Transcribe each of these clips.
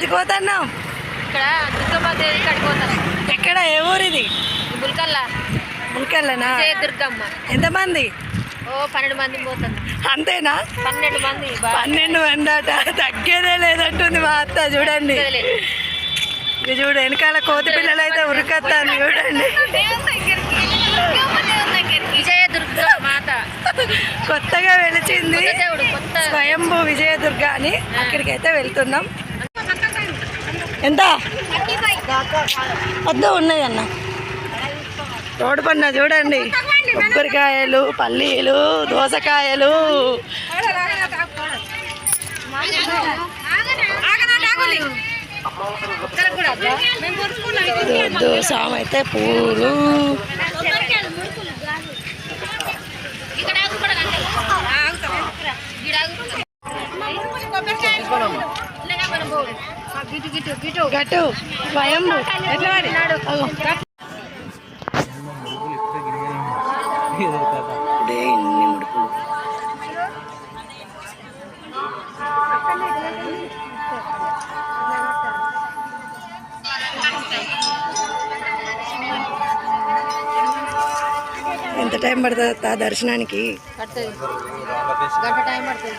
ఎక్కడికి పోతున్నాం ఇక్కడ దుర్గమ్మ దేవి కాడికి పోతాను ఎక్కడ? ఏ ఊరిది? బుల్కల్లా. మునికెళ్ళనా జయ దుర్గమ్మ. ఎంతమంది? ఓ పన్నెండు మంది పోతాను. అంతేనా? పన్నెండు మంది. పన్నెండు మంది అట తగ్గేదే లేదంటుంది మా అత్త చూడండి. ఇది చూడు వెనకాల కోతి పిల్లలు అయితే ఉరికత్తాను చూడండి కొత్తగా వెలిచింది స్వయంభూ విజయదుర్గ అని అక్కడికి అయితే వెళ్తున్నాం. ఎంత? వద్దు ఉన్నాయి అన్న. రోడ్డు పన్న చూడండి. కొబ్బరికాయలు పల్లీలు దోసకాయలు. సామ అయితే పూలు ఇక్కడ గట్టు ఎంత టైం పడుతుంది ఆ దర్శనానికి? పడుతుంది గంట టైం పడుతుంది.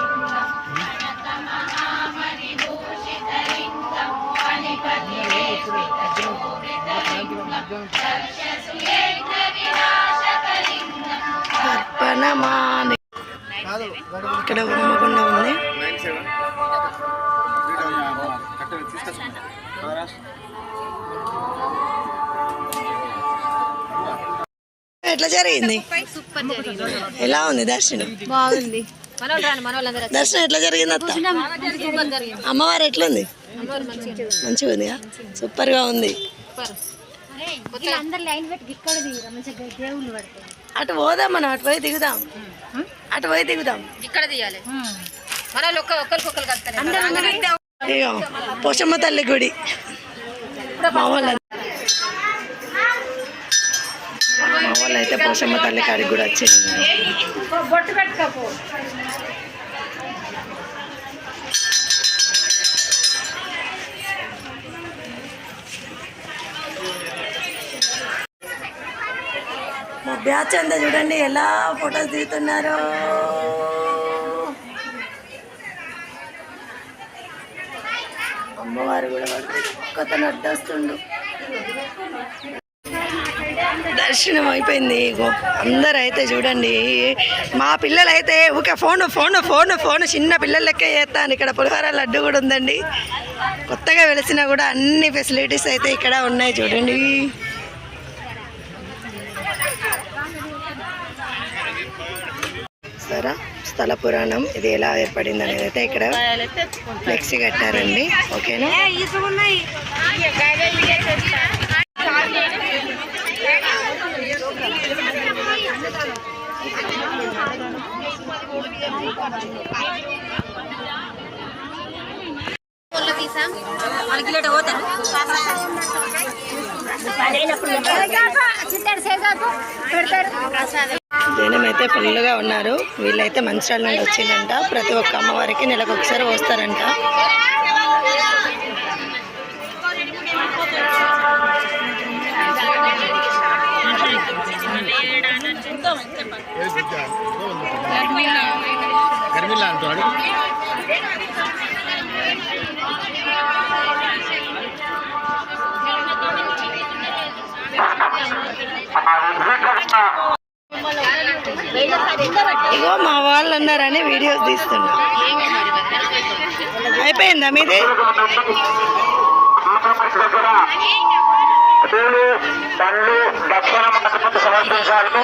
ఇక్కడ హోమగుండ ఉంది. ఎట్లా జరిగింది? ఎలా ఉంది దర్శనం? బాగుంది. దర్శనం ఎట్లా జరిగింది అత్త? అమ్మవారు ఎట్లుంది? మంచిగా ఉందిగా? సూపర్. గా ఉంది అటు పోదాం మనం అటు పోయి దిగుదాం. అటు పోయి దిగుదాం. ఇక్కడ. తీయాలి ఇగో పోషమ్మ తల్లి గుడి. మా వాళ్ళు అయితే పోషమ్మ తల్లి కాడికి కూడా వచ్చింది బ్యాచ్ అంతా చూడండి ఎలా ఫొటోస్ దిగుతున్నారో? అమ్మవారు కూడా కొత్తను అడ్డొస్తుండు దర్శనం అయిపోయింది. ఇగో అందరు అయితే చూడండి మా పిల్లలు అయితే ఊకే ఫోన్ ఫోన్ ఫోన్ ఫోన్ చిన్న పిల్లలకే లెక్క చేస్తాను. ఇక్కడ పులిహోర లడ్డు కూడా ఉందండి. కొత్తగా వెలిసినా కూడా అన్ని ఫెసిలిటీస్ అయితే ఇక్కడ ఉన్నాయి చూడండి. సరే స్థల పురాణం ఇది ఎలా ఏర్పడింది అనేది అయితే ఇక్కడ ఫ్లెక్సీ కట్టారండి. ఓకేనా? జనమైతే ఫుల్గా ఉన్నారు. వీళ్ళైతే మంచిర్యాల నుండి వచ్చిందంట. ప్రతి ఒక్క అమ్మవారికి నెలకు ఒకసారి వస్తారంట ఇగో మా వాళ్ళు అన్నారని వీడియోస్ తీస్తున్నా. అయిపోయిందా మీది? పండ్లు దక్షిణ మాటకు సమర్పించాలి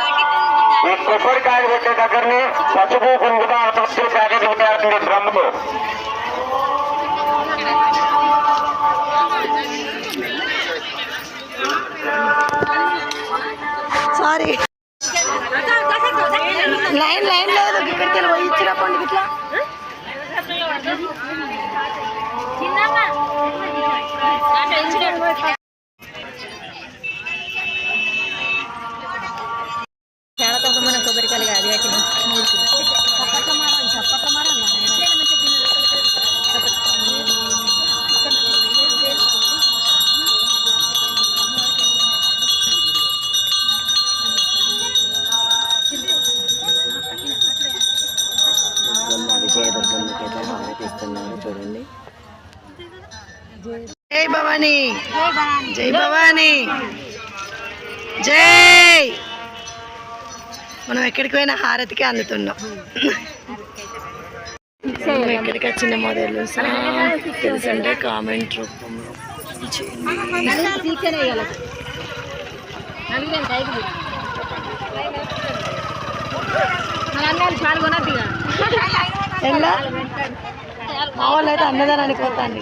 ఈ కొబ్బరికాయ పెట్టే దగ్గరని పసుపు కుంకుమ పసుపు ప్యాకెట్ పెట్టాల్సింది డ్రమ్ములు సారీ Thank you. జై భవానీ. జై భవానీ. జై మనం ఎక్కడికి పోయినా హారతికి అందుతున్నాం. మనం ఎక్కడికి వచ్చిన మొదలు తెలుసుంటే కామెంట్ రూపంలో. ఎలా? మా వాళ్ళు అయితే అన్నదానానికి పోతాండి.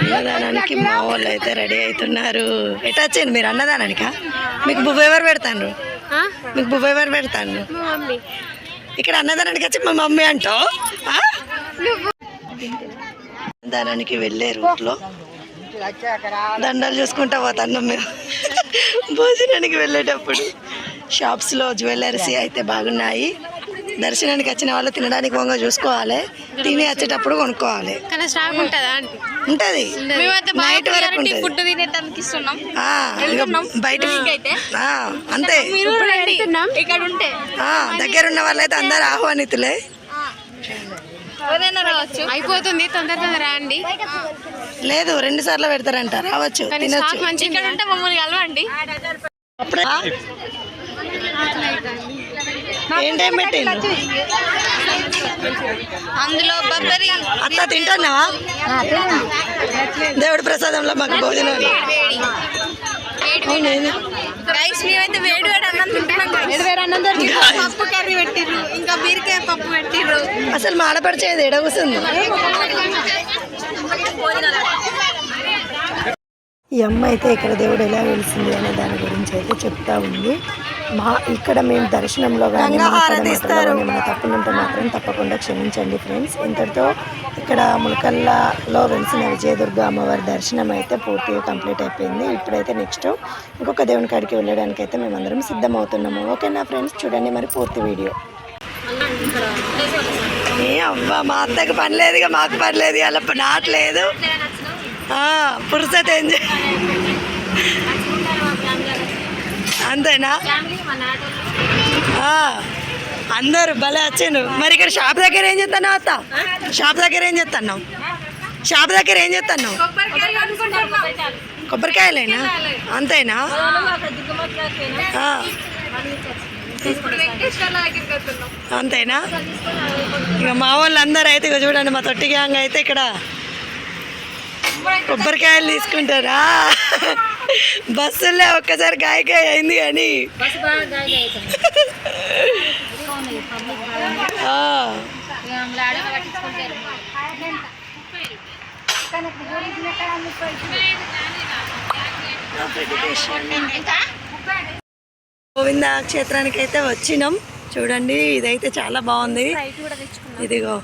అన్నదానానికి మా వాళ్ళు అయితే రెడీ అవుతున్నారు. ఎట్లా వచ్చింది మీరు అన్నదానానికా? మీకు బువ్వ ఎవరు పెడతాను మీకు బువ్వ ఎవరు పెడతాను ఇక్కడ అన్నదానానికి వచ్చి మా మమ్మీ అంటావు? ఆ? అన్నదానానికి వెళ్ళే రూట్లో దండాలు చూసుకుంటా పోతాను మేము. భోజనానికి వెళ్ళేటప్పుడు. షాప్స్లో జ్యువెలరీస్ అయితే బాగున్నాయి. దర్శనానికి వచ్చిన వాళ్ళు తినడానికి వంగ చూసుకోవాలి. తిని వచ్చేటప్పుడు కొనుక్కోవాలి. ఉంటుందా నైట్ వరకు బయట ఆ, అంతే. మీరు రండి. ఇక్కడ ఉంటే. ఆ, దగ్గర ఉన్న వాళ్ళైతే అందరు ఆహ్వానితులే. అయిపోతుంది. తొందర తొందర రండి. లేదు రెండు సార్లు పెడతారంట. రావచ్చు మంచి ఇక్కడ ఉంటే మమ్మల్ని కలవండి. అప్పుడే ఏంటేం అందులో బబ్బరి అత్త తింటున్నావా దేవుడి ప్రసాదంలో మాకు భోజనం. అవునేది? రైస్ మేమైతే వేడి వేడి అన్నం తింటున్నాం వేడి వేడి అన్నం పప్పు కర్రీ పెట్టిర్రు. ఇంకా బీరకాయ పప్పు పెట్టిర్రు. అసలు మా ఆడపడిచేది ఎడ కూర్చుంది ఈ అమ్మ అయితే ఇక్కడ దేవుడు ఎలా వెలిసింది అనే దాని గురించి అయితే చెప్తా ఉంది. మా ఇక్కడ మేము దర్శనంలో కానీ ఏమైనా తప్పులు ఉంటే మాత్రం తప్పకుండా క్షమించండి ఫ్రెండ్స్. ఇంతటితో ఇక్కడ ములకల్లాలో వెలిసిన విజయదుర్గ అమ్మవారి దర్శనం అయితే పూర్తిగా కంప్లీట్ అయిపోయింది. ఇప్పుడైతే నెక్స్ట్ ఇంకొక దేవుని కాడికి వెళ్ళడానికి అయితే మేమందరం సిద్ధమవుతున్నాము. ఓకేనా ఫ్రెండ్స్? చూడండి మరి పూర్తి వీడియో. ఏ అవ్వ మా అత్తకి పని లేదు ఇక మాకు పని లేదు. అలా నాటలేదు పురుసత్ చే- అంతేనా అందరు భలే వచ్చిండ్రు. మరి ఇక్కడ షాప్ దగ్గర ఏం చేస్తున్నావు అత్త? షాప్ దగ్గర ఏం చేస్తున్నావు? షాప్ దగ్గర ఏం చేస్తున్నావు? కొబ్బరికాయలేనా? అంతేనా? అంతేనా? ఇక మా వాళ్ళు అందరూ అయితే ఇక చూడండి మా తొట్టి గ్యాంగ్ అయితే ఇక్కడ కొబ్బరికాయలు తీసుకుంటారా? బస్సుల్లో ఒక్కసారి గాయకాయ అయింది కానీ. గోవింద క్షేత్రానికి అయితే వచ్చినాం. చూడండి ఇదైతే చాలా బాగుంది. ఇదిగో.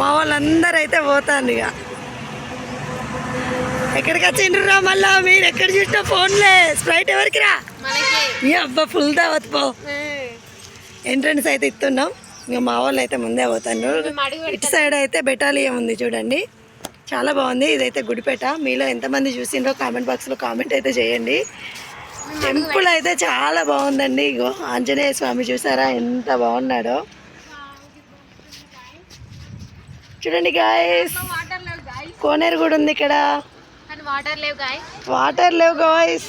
మా వాళ్ళందరూ అయితే పోతాను ఇక. ఎక్కడికి వచ్చిండ్రురా మళ్ళా? మీరు ఎక్కడ చూసినా ఫోన్లే. స్ప్రైట్ ఎవరికి రా? అబ్బా ఫుల్ దావత్ పో. ఎంట్రన్స్ అయితే ఇస్తున్నాం ఇంకా మా వాళ్ళు అయితే ముందే పోతాను ఇటు సైడ్ అయితే బెటాలియం ఉంది చూడండి. చాలా బాగుంది. ఇదైతే గుడిపేట. మీలో ఎంతమంది చూసిండ్రో కామెంట్ బాక్స్లో కామెంట్ అయితే చేయండి. టెంపుల్ అయితే చాలా బాగుందండి. ఇగో ఆంజనేయ స్వామి చూసారా? ఎంత బాగున్నాడో. చూడండి గాయస్ కోనేరు కూడా ఉంది ఇక్కడ. వాటర్ లేవు గాయస్.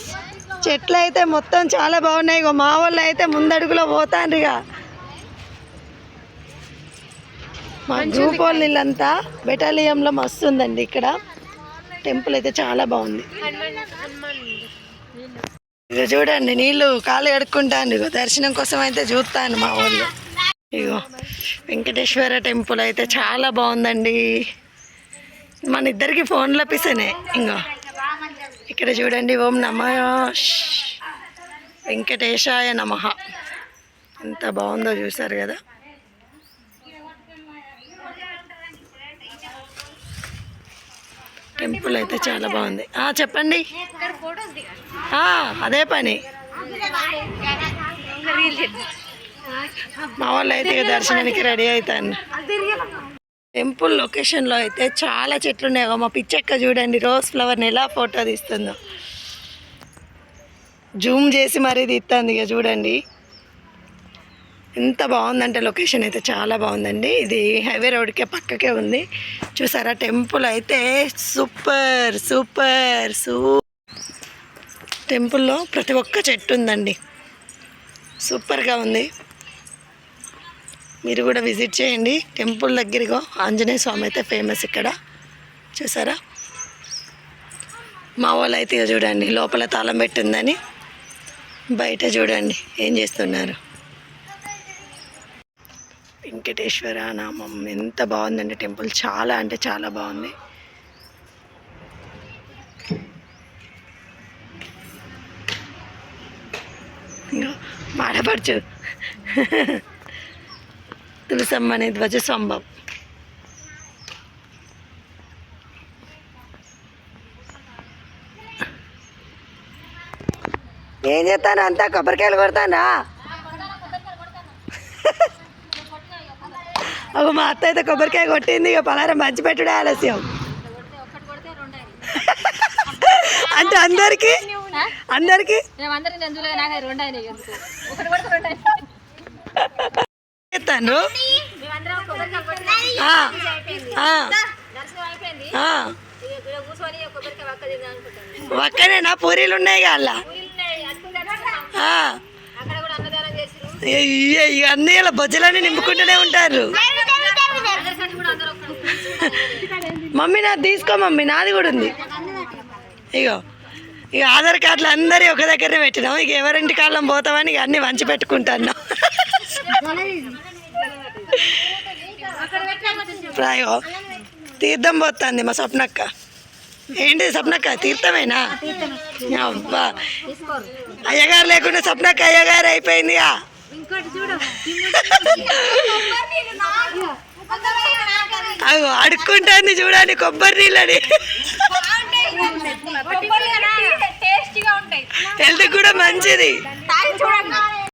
చెట్లు అయితే మొత్తం చాలా బాగున్నాయి. ఇగో మా వాళ్ళు అయితే ముందడుగులో పోతాండ్రు ఇక మా గ్రూప్ వాళ్ళు వీళ్ళంతా బెటాలియంలో మస్తు ఉందండి ఇక్కడ. టెంపుల్ అయితే చాలా బాగుంది. ఇక చూడండి నీళ్ళు కాలు కడుక్కుంటాను ఇగో దర్శనం కోసం అయితే చూస్తాను మా వాళ్ళు. ఇగో వెంకటేశ్వర టెంపుల్ అయితే చాలా బాగుందండి. మన ఇద్దరికి ఫోన్లో పిసనే. ఇంకో ఇక్కడ చూడండి ఓం నమ. వెంకటేశాయ నమ. ఎంత బాగుందో చూసారు కదా. టెంపుల్ అయితే చాలా బాగుంది. చెప్పండి. అదే పని. మా వాళ్ళు అయితే దర్శనానికి రెడీ అవుతాను టెంపుల్ లొకేషన్లో అయితే చాలా చెట్లు ఉన్నాయి మా పిచ్చక్క చూడండి రోజ్ ఫ్లవర్ని ఎలా ఫోటో తీస్తుందో. జూమ్ చేసి మరీ తీస్తుంది ఇక చూడండి. ఎంత బాగుందంటే లొకేషన్ అయితే చాలా బాగుందండి. ఇది హైవే రోడ్కే పక్కకే ఉంది. చూసారా టెంపుల్ అయితే సూపర్ సూపర్ సూ టెంపుల్లో ప్రతి ఒక్క చెట్టు ఉందండి. సూపర్గా ఉంది. మీరు కూడా విజిట్ చేయండి. టెంపుల్ దగ్గరగా ఆంజనేయ స్వామి అయితే ఫేమస్ ఇక్కడ. చూసారా? మా వాళ్ళు అయితే చూడండి లోపల తాళం పెట్టిందని బయట చూడండి ఏం చేస్తున్నారు. వెంకటేశ్వర నామం ఎంత బాగుందండి టెంపుల్. చాలా అంటే చాలా బాగుంది. ఇంకా మాడపరచు తులసమ్మని ధ్వజస్తంభం ఏం చేస్తాను అంతా కొబ్బరికాయలు కొడతానా ఒక మా అత్త అయితే కొబ్బరికాయ కొట్టింది ఇక పలారం మంచి పెట్టుడే ఆలస్యం అంటే అందరికి అందరికి చేస్తాను అనుకుంటాను ఒక్కనేనా పూరీలు ఉన్నాయి అలా అక్కడ కూడా అన్నదానం చేసిరు అన్నీ ఇలా బొజ్జలన్నీ నింపుకుంటూనే ఉంటారు. మమ్మీ నాది తీసుకో మమ్మీ నాది కూడా ఉంది. ఇగో ఇక ఆధార్ కార్డులు అందరి ఒక దగ్గరనే పెట్టినాం. ఇక ఎవరింటి కాలం పోతామని ఇక అన్నీ వంచి పెట్టుకుంటాను అయ్యో తీర్థం పోతుంది మా స్వప్నక్క. ఏంటి స్వప్నక్క? తీర్థమేనా? అబ్బా. అయ్యగారు లేకుండా స్వప్నక్క అయ్యగారు అయిపోయిందిగా. అగో అడుక్కుంటుంది చూడండి కొబ్బరి నీళ్ళని. హెల్త్ కూడా మంచిది.